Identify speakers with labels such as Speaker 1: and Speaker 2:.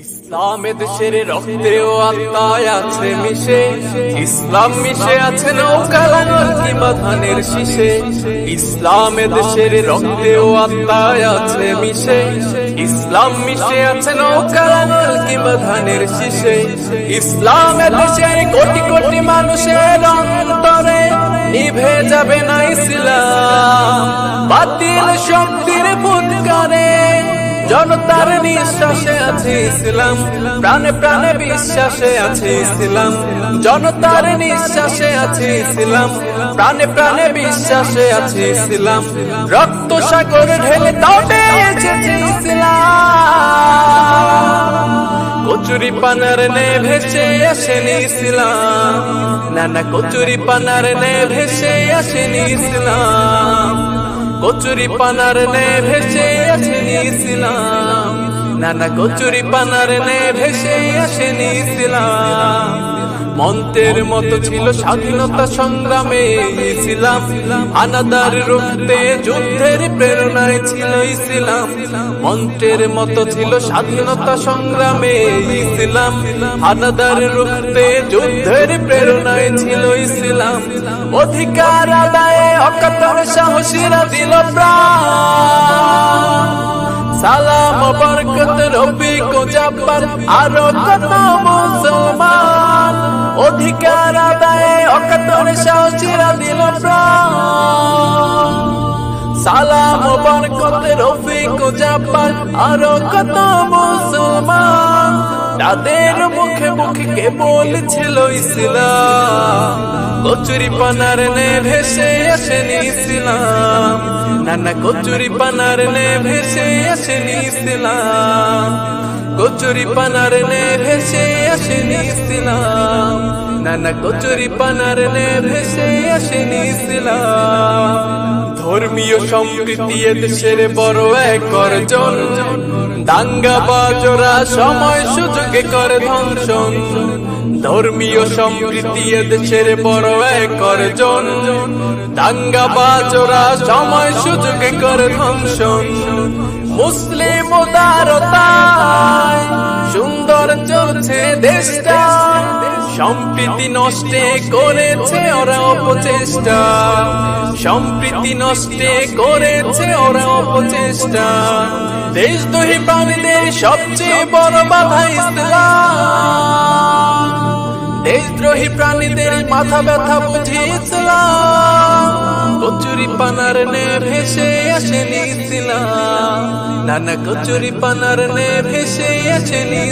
Speaker 1: ইসলামে দেশের রক্তে ও আত্মায় আছে মিশে। ইসলাম মিশে আছে নৌকা লাঙল কিংবা ধানের শীষে। ইসলামে দেশের রক্তে ও আত্মায় আছে মিশে। ইসলাম মিশে আছে নৌকা লাঙল কিংবা ধানের শীষে। ইসলামে দেশের কোটি কোটি মানুষের অন্তরে নিভে যাবে না ইসলাম। বাতিল শক্তির ফুৎকারে জনতার নিঃশ্বাসে আছে ইসলাম, প্রাণে প্রাণে বিশ্বাসে আছে ইসলাম। জনতার নিঃশ্বাসে আছে ইসলাম, প্রাণে প্রাণে বিশ্বাসে আছে ইসলাম। রক্ত সাগর ঢেলে তবে এসেছে ইসলাম। কচুরি পানার নে ভেসে আসেনি ইসলাম। না না কচুরি পানার নে ভেসে আসেনি ইসলাম। কচুরি পানার নে ভেসে আছে ইসলাম না না কচুরি পানার নে ভেসে আসেনি ইসলাম। মন্ত্রের মতো ছিল স্বাধীনতা সংগ্রামে ইসলাম। আনাদার রুখতে যুদ্ধের প্রেরণায় ছিল ইসলাম। মন্ত্রের মতো ছিল স্বাধীনতা সংগ্রামে ইসলাম। আনাদার রুখতে যুদ্ধের প্রেরণায় ছিল ইসলাম। অধিকার আদায়ে অকাতর সাহসীরা দিল প্রাণ। বরকত রবি, কো জাব্বার আরও কত মুসলমান। অধিকার আদায়ে অকাতর সাহসীরা দিল প্রাণ। সালাম বরকত রবি, কো জাব্বার আরও কত মুসলমান। তাদের মুখে মুখে কে বলছিল ইসলাম? কচুরি পানার নে ভেসে আসেনি ইসলাম। নানা কচুরি পানার নে ভেসে আসেনি ইসলাম। কচুরি পানার নে ভেসে আসেনি ইসলাম। নানা কচুরি পানার নে ভেসে আসেনি ইসলাম। ধর্মীয় সম্প্রীতি দেশের বড় এক অর্জন। দাঙ্গা বাজরা সময় সুযোগে করে ধ্বংসন ধর্মীয় সম্প্রীতি এ দেশের বড় এক অর্জন। দাঙ্গা বাজরা সময় সুযোগে করে ধ্বংসন মুসলিম সুন্দর চলছে দেশটা। সম্প্রীতি নষ্টে করেছে ওরা অপচেষ্টা। সম্প্রীতি নষ্টে করেছে ওরা অপচেষ্টা। দেশদ্রোহী প্রাণীদের সবচেয়ে বড় বাধা ইসলাম। দেশদ্রোহী প্রাণীদের মাথা ব্যথা বুঝিয়েছিলাম। কচুরি পানার নে ভেসে আসেনি ইসলাম নানা কচুরি পানার নে ভেসে আসেনি